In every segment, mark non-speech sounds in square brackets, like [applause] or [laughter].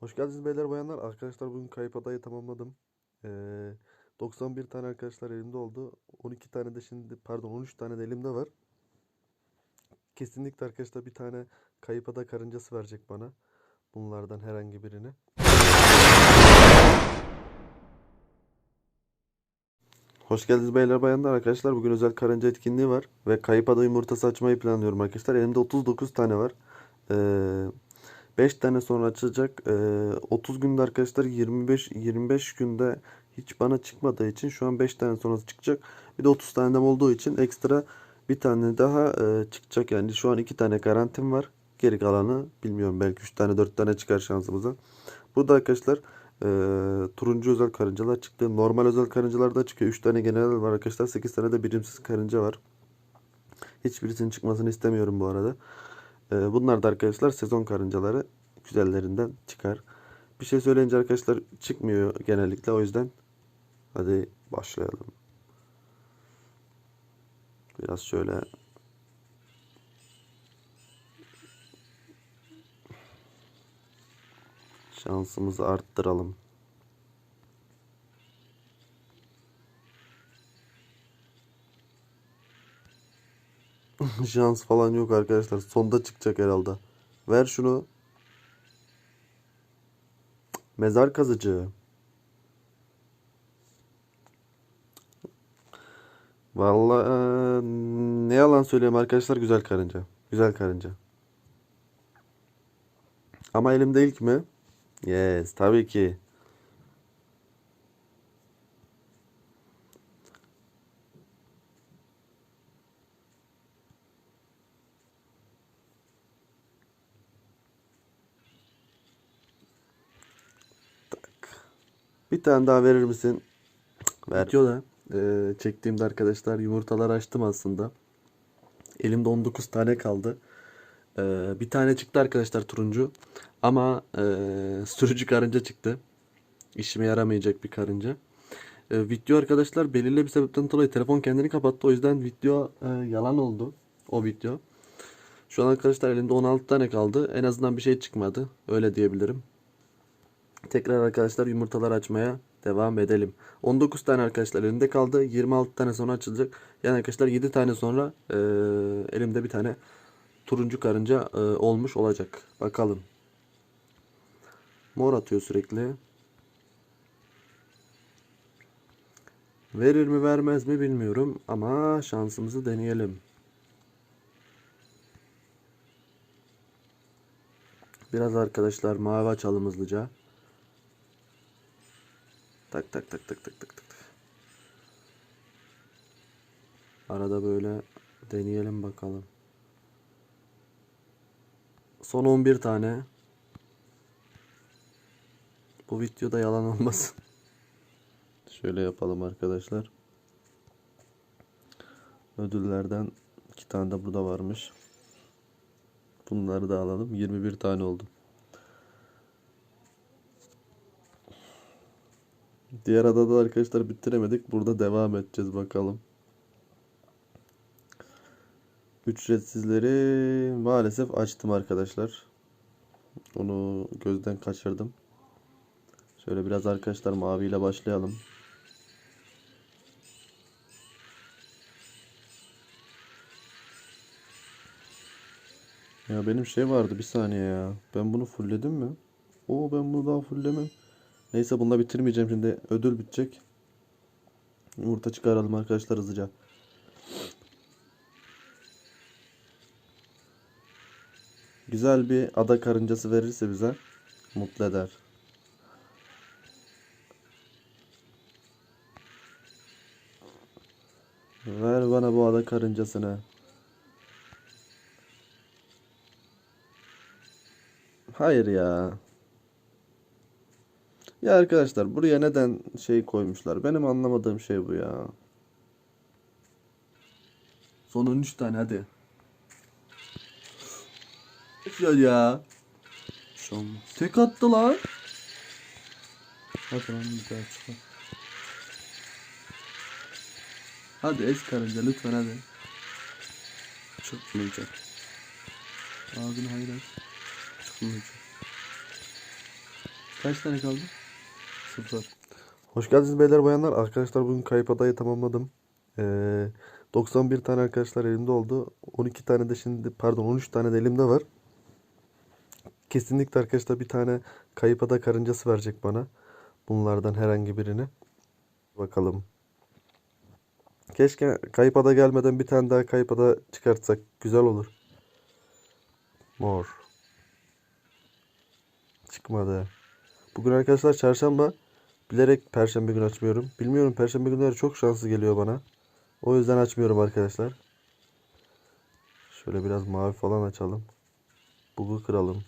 Hoş geldiniz beyler bayanlar. Arkadaşlar bugün kayıp adayı tamamladım. Ee, 91 tane arkadaşlar elimde oldu. 12 tane de şimdi pardon 13 tane de elimde var. Kesinlikle arkadaşlar bir tane kayıp ada karıncası verecek bana. Bunlardan herhangi birini. Hoş geldiniz beyler bayanlar arkadaşlar. Bugün özel karınca etkinliği var. Ve kayıp ada yumurtası açmayı planlıyorum arkadaşlar. Elimde 39 tane var. Ee, 5 tane sonra açılacak. Ee, 30 günde arkadaşlar 25 25 günde hiç bana çıkmadığı için şu an 5 tane sonrası çıkacak. Bir de 30 tane de olduğu için ekstra bir tane daha e, çıkacak. Yani şu an 2 tane garantim var. Geri kalanı bilmiyorum belki 3 tane 4 tane çıkar şansımıza. Burada arkadaşlar e, turuncu özel karıncalar çıktı. Normal özel karıncalar da çıkıyor. 3 tane genel var arkadaşlar. 8 tane de birimsiz karınca var. Hiçbirisinin çıkmasını istemiyorum bu arada. Ee, Bunlar da arkadaşlar sezon karıncaları güzellerinden çıkar. Bir şey söyleyince arkadaşlar çıkmıyor genellikle o yüzden hadi başlayalım. Biraz şöyle şansımızı arttıralım. [laughs] Şans falan yok arkadaşlar. Sonda çıkacak herhalde. Ver şunu. Mezar kazıcı. Vallahi ne yalan söyleyeyim arkadaşlar güzel karınca. Güzel karınca. Ama elimde ilk mi? Yes, tabii ki. Bir tane daha verir misin? Ver. Videoda eee, çektiğimde arkadaşlar yumurtalar açtım aslında. Elimde 19 tane kaldı. Eee, bir tane çıktı arkadaşlar turuncu. Ama eee, sürücü karınca çıktı. İşime yaramayacak bir karınca. Eee, video arkadaşlar belirli bir sebepten dolayı telefon kendini kapattı. O yüzden video eee, yalan oldu. O video. Şu an arkadaşlar elimde 16 tane kaldı. En azından bir şey çıkmadı. Öyle diyebilirim. Tekrar arkadaşlar yumurtalar açmaya devam edelim. 19 tane arkadaşlar elimde kaldı. 26 tane sonra açılacak. Yani arkadaşlar 7 tane sonra eee, elimde bir tane turuncu karınca eee, olmuş olacak. Bakalım. Mor atıyor sürekli. Verir mi vermez mi bilmiyorum ama şansımızı deneyelim. Biraz arkadaşlar mavi açalım hızlıca. Tak tak tak tak tak tak tak. Arada böyle deneyelim bakalım. Son 11 tane. Bu videoda yalan olmasın. [laughs] Şöyle yapalım arkadaşlar. Ödüllerden iki tane de burada varmış. Bunları da alalım. 21 tane oldu. Diğer adada arkadaşlar bitiremedik. Burada devam edeceğiz bakalım. Ücretsizleri maalesef açtım arkadaşlar. Onu gözden kaçırdım. Şöyle biraz arkadaşlar maviyle başlayalım. Ya benim şey vardı bir saniye ya. Ben bunu fullledim mi? Oo ben bunu daha fullemem. Neyse bununla bitirmeyeceğim şimdi. Ödül bitecek. Yumurta çıkaralım arkadaşlar hızlıca. Güzel bir ada karıncası verirse bize mutlu eder. Ver bana bu ada karıncasını. Hayır ya. Ya arkadaşlar buraya neden şey koymuşlar? Benim anlamadığım şey bu ya. Son 13 tane hadi. Ya ya. Son. Tek attı lan. Hadi lan bir daha çıkar. Hadi es karınca lütfen hadi. Çıkmayacak. Ağzını hayır aç. Çıkmayacak. Kaç tane kaldı? Sıfır. Hoş geldiniz beyler bayanlar. Arkadaşlar bugün kayıp adayı tamamladım. Ee, 91 tane arkadaşlar elimde oldu. 12 tane de şimdi pardon 13 tane de elimde var. Kesinlikle arkadaşlar bir tane kayıp ada karıncası verecek bana. Bunlardan herhangi birini. Bakalım. Keşke kayıp ada gelmeden bir tane daha kayıp ada çıkartsak. Güzel olur. Mor. Çıkmadı. Bugün arkadaşlar çarşamba. Bilerek perşembe günü açmıyorum. Bilmiyorum perşembe günleri çok şanslı geliyor bana. O yüzden açmıyorum arkadaşlar. Şöyle biraz mavi falan açalım. Bugu kıralım.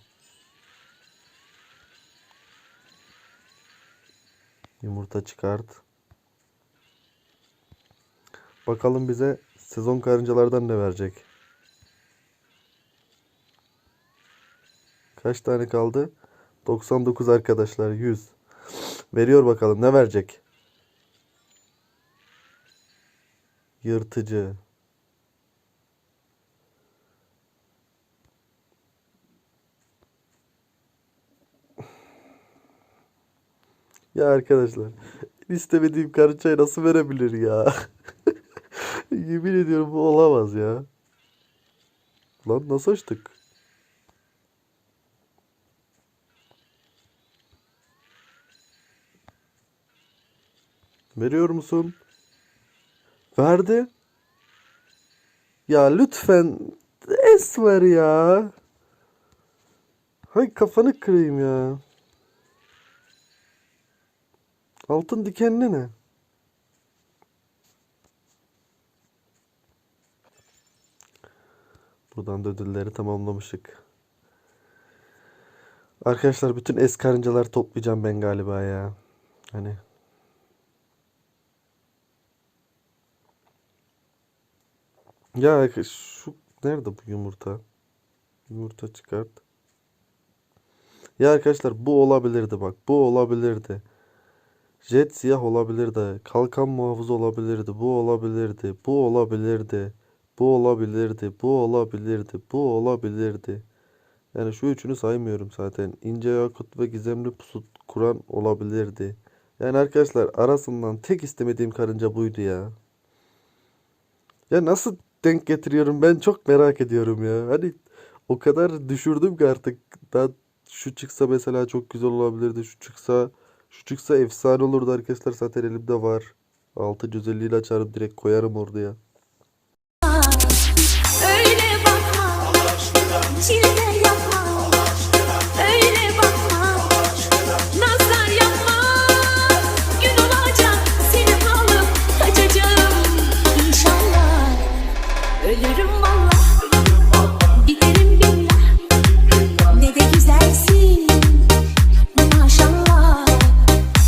Yumurta çıkart. Bakalım bize sezon karıncalardan ne verecek? Kaç tane kaldı? 99 arkadaşlar 100. Veriyor bakalım ne verecek? Yırtıcı. Ya arkadaşlar istemediğim karıncayı nasıl verebilir ya? [laughs] Yemin ediyorum bu olamaz ya. Lan nasıl açtık? Veriyor musun? Verdi. Ya lütfen es ver ya. Hay kafanı kırayım ya. Altın dikenli ne? Buradan da ödülleri tamamlamışık. Arkadaşlar bütün es karıncaları toplayacağım ben galiba ya. Hani Ya şu nerede bu yumurta? Yumurta çıkart. Ya arkadaşlar bu olabilirdi bak. Bu olabilirdi. Jet siyah olabilirdi. Kalkan muhafız olabilirdi. Bu olabilirdi. Bu olabilirdi. Bu olabilirdi. Bu olabilirdi. Bu olabilirdi. Yani şu üçünü saymıyorum zaten. İnce yakut ve gizemli pusu kuran olabilirdi. Yani arkadaşlar arasından tek istemediğim karınca buydu ya. Ya nasıl denk getiriyorum ben çok merak ediyorum ya. Hani o kadar düşürdüm ki artık. Daha şu çıksa mesela çok güzel olabilirdi. Şu çıksa şu çıksa efsane olurdu arkadaşlar. Zaten elimde var. Altı güzelliğiyle açarım direkt koyarım oraya. Öyle bakma,